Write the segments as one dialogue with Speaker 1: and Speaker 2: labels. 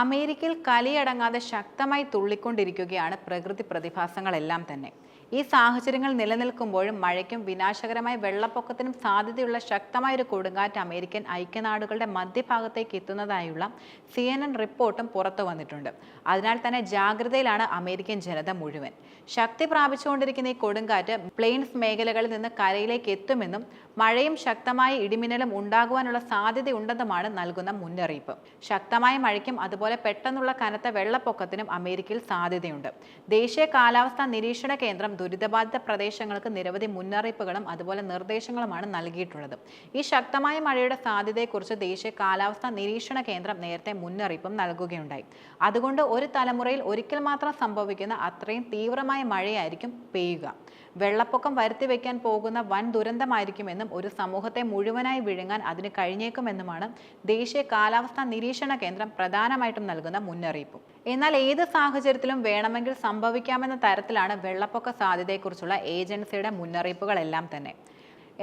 Speaker 1: അമേരിക്കയിൽ കലിയടങ്ങാതെ ശക്തമായി തുള്ളിക്കൊണ്ടിരിക്കുകയാണ് പ്രകൃതി പ്രതിഭാസങ്ങളെല്ലാം തന്നെ. ഈ സാഹചര്യങ്ങൾ നിലനിൽക്കുമ്പോഴും മഴയ്ക്കും വിനാശകരമായ വെള്ളപ്പൊക്കത്തിനും സാധ്യതയുള്ള ശക്തമായ ഒരു കൊടുങ്കാറ്റ് അമേരിക്കൻ ഐക്യനാടുകളുടെ മധ്യഭാഗത്തേക്ക് എത്തുന്നതായുള്ള സി എൻ എൻ റിപ്പോർട്ടും പുറത്തു വന്നിട്ടുണ്ട്. അതിനാൽ തന്നെ ജാഗ്രതയിലാണ് അമേരിക്കൻ ജനത മുഴുവൻ. ശക്തി പ്രാപിച്ചുകൊണ്ടിരിക്കുന്ന ഈ കൊടുങ്കാറ്റ് പ്ലെയിൻസ് മേഖലകളിൽ നിന്ന് കരയിലേക്ക് എത്തുമെന്നും മഴയും ശക്തമായ ഇടിമിന്നലും ഉണ്ടാകുവാനുള്ള സാധ്യതയുണ്ടെന്നുമാണ് നൽകുന്ന മുന്നറിയിപ്പ്. ശക്തമായ മഴയ്ക്കും അതുപോലെ പെട്ടെന്നുള്ള കനത്ത വെള്ളപ്പൊക്കത്തിനും അമേരിക്കയിൽ സാധ്യതയുണ്ട്. ദേശീയ കാലാവസ്ഥാ നിരീക്ഷണ കേന്ദ്രം ദുരിതബാധിത പ്രദേശങ്ങൾക്ക് നിരവധി മുന്നറിയിപ്പുകളും അതുപോലെ നിർദ്ദേശങ്ങളുമാണ് നൽകിയിട്ടുള്ളത്. ഈ ശക്തമായ മഴയുടെ സാധ്യതയെക്കുറിച്ച് ദേശീയ കാലാവസ്ഥാ നിരീക്ഷണ കേന്ദ്രം നേരത്തെ മുന്നറിയിപ്പും നൽകുകയുണ്ടായി. അതുകൊണ്ട് ഒരു തലമുറയിൽ ഒരിക്കൽ മാത്രം സംഭവിക്കുന്ന അത്രയും തീവ്രമായ മഴയായിരിക്കും പെയ്യുക. വെള്ളപ്പൊക്കം വരുത്തി വയ്ക്കാൻ പോകുന്ന വൻ ദുരന്തമായിരിക്കുമെന്നും ഒരു സമൂഹത്തെ മുഴുവനായി വിഴുങ്ങാൻ അതിന് കഴിഞ്ഞേക്കുമെന്നുമാണ് ദേശീയ കാലാവസ്ഥാ നിരീക്ഷണ കേന്ദ്രം പ്രധാനമായിട്ടും നൽകുന്ന മുന്നറിയിപ്പ്. എന്നാൽ ഏത് സാഹചര്യത്തിലും വേണമെങ്കിൽ സംഭവിക്കാമെന്ന തരത്തിലാണ് വെള്ളപ്പൊക്ക സാധ്യതയെക്കുറിച്ചുള്ള ഏജൻസിയുടെ മുന്നറിയിപ്പുകളെല്ലാം തന്നെ.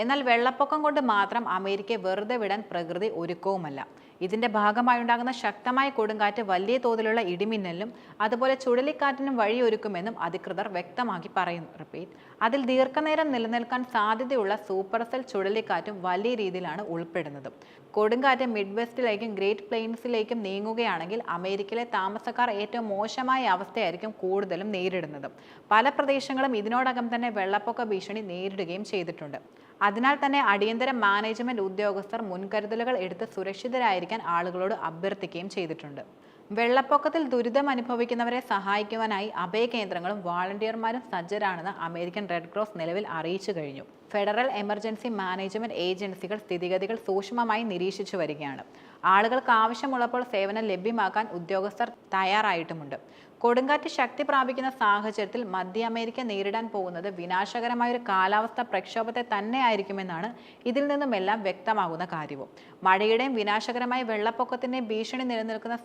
Speaker 1: എന്നാൽ വെള്ളപ്പൊക്കം കൊണ്ട് മാത്രം അമേരിക്കയെ വെറുതെ വിടാൻ പ്രകൃതി ഒരുക്കവുമല്ല. ഇതിന്റെ ഭാഗമായുണ്ടാകുന്ന ശക്തമായ കൊടുങ്കാറ്റ് വലിയ തോതിലുള്ള ഇടിമിന്നലിനും അതുപോലെ ചുഴലിക്കാറ്റിനും വഴിയൊരുക്കുമെന്നും അധികൃതർ വ്യക്തമാക്കി പറയുന്നു. റിപ്പീറ്റ്. അതിൽ ദീർഘനേരം നിലനിൽക്കാൻ സാധ്യതയുള്ള സൂപ്പർസെൽ ചുഴലിക്കാറ്റും വലിയ രീതിയിലാണ് ഉൾപ്പെടുന്നത്. കൊടുങ്കാറ്റ് മിഡ് വെസ്റ്റിലേക്കും ഗ്രേറ്റ് പ്ലെയിൻസിലേക്കും നീങ്ങുകയാണെങ്കിൽ അമേരിക്കയിലെ താമസക്കാർ ഏറ്റവും മോശമായ അവസ്ഥയായിരിക്കും കൂടുതലും നേരിടുന്നത്. പല പ്രദേശങ്ങളും ഇതിനോടകം തന്നെ വെള്ളപ്പൊക്ക ഭീഷണി നേരിടുകയും ചെയ്തിട്ടുണ്ട്. അതിനാൽ തന്നെ അടിയന്തര മാനേജ്മെന്റ് ഉദ്യോഗസ്ഥർ മുൻകരുതലുകൾ എടുത്ത് സുരക്ഷിതരായിരിക്കാൻ ആളുകളോട് അഭ്യർത്ഥിക്കുകയും ചെയ്തിട്ടുണ്ട്. വെള്ളപ്പൊക്കത്തിൽ ദുരിതം അനുഭവിക്കുന്നവരെ സഹായിക്കുവാനായി അഭയകേന്ദ്രങ്ങളും വാളണ്ടിയർമാരും സജ്ജരാണെന്ന് അമേരിക്കൻ റെഡ് ക്രോസ് നിലവിൽ അറിയിച്ചു കഴിഞ്ഞു. ഫെഡറൽ എമർജൻസി മാനേജ്മെന്റ് ഏജൻസികൾ സ്ഥിതിഗതികൾ സൂക്ഷ്മമായി നിരീക്ഷിച്ചു വരികയാണ്. ആളുകൾക്ക് ആവശ്യമുള്ളപ്പോൾ സേവനം ലഭ്യമാക്കാൻ ഉദ്യോഗസ്ഥർ തയ്യാറായിട്ടുമുണ്ട്. കൊടുങ്കാറ്റ് ശക്തി പ്രാപിക്കുന്ന സാഹചര്യത്തിൽ മധ്യ അമേരിക്ക നേരിടാൻ പോകുന്നത് വിനാശകരമായ ഒരു കാലാവസ്ഥ പ്രക്ഷോഭത്തെ തന്നെയായിരിക്കുമെന്നാണ് ഇതിൽ നിന്നുമെല്ലാം വ്യക്തമാകുന്ന കാര്യവും. മഴയുടെയും വിനാശകരമായ വെള്ളപ്പൊക്കത്തിന്റെയും ഭീഷണി നിലനിൽക്കുന്ന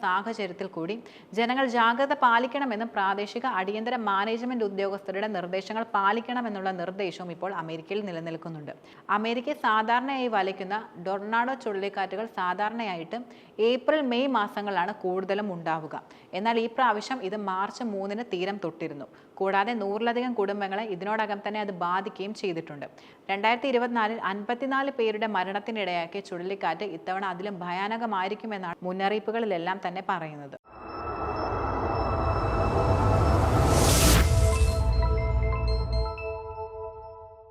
Speaker 1: സാഹചര്യത്തിൽ കൂടി ജനങ്ങൾ ജാഗ്രത പാലിക്കണമെന്നും പ്രാദേശിക അടിയന്തര മാനേജ്മെന്റ് ഉദ്യോഗസ്ഥരുടെ നിർദ്ദേശങ്ങൾ പാലിക്കണമെന്നുള്ള നിർദ്ദേശവും ഇപ്പോൾ അമേരിക്കയിൽ നിലനിൽക്കുന്നുണ്ട്. അമേരിക്കയെ സാധാരണയായി വലയ്ക്കുന്ന ഡൊർണാഡോ ചുഴലിക്കാറ്റുകൾ സാധാരണയായിട്ട് ഏപ്രിൽ മെയ് മാസങ്ങളാണ് കൂടുതലും ഉണ്ടാവുക. എന്നാൽ ഈ പ്രാവശ്യം ഇത് മാർച്ച് മൂന്നിന് തീരം തൊട്ടിരുന്നു. കൂടാതെ നൂറിലധികം കുടുംബങ്ങളെ ഇതിനോടകം തന്നെ അത് ബാധിക്കുകയും ചെയ്തിട്ടുണ്ട്. രണ്ടായിരത്തി ഇരുപത്തിനാലിൽ അൻപത്തിനാല് പേരുടെ മരണത്തിനിടയാക്കിയ ചുഴലിക്കാറ്റ് ഇത്തവണ അതിലും ഭയാനകമായിരിക്കുമെന്നാണ് മുന്നറിയിപ്പുകളിലെല്ലാം തന്നെ പറയുന്നത്.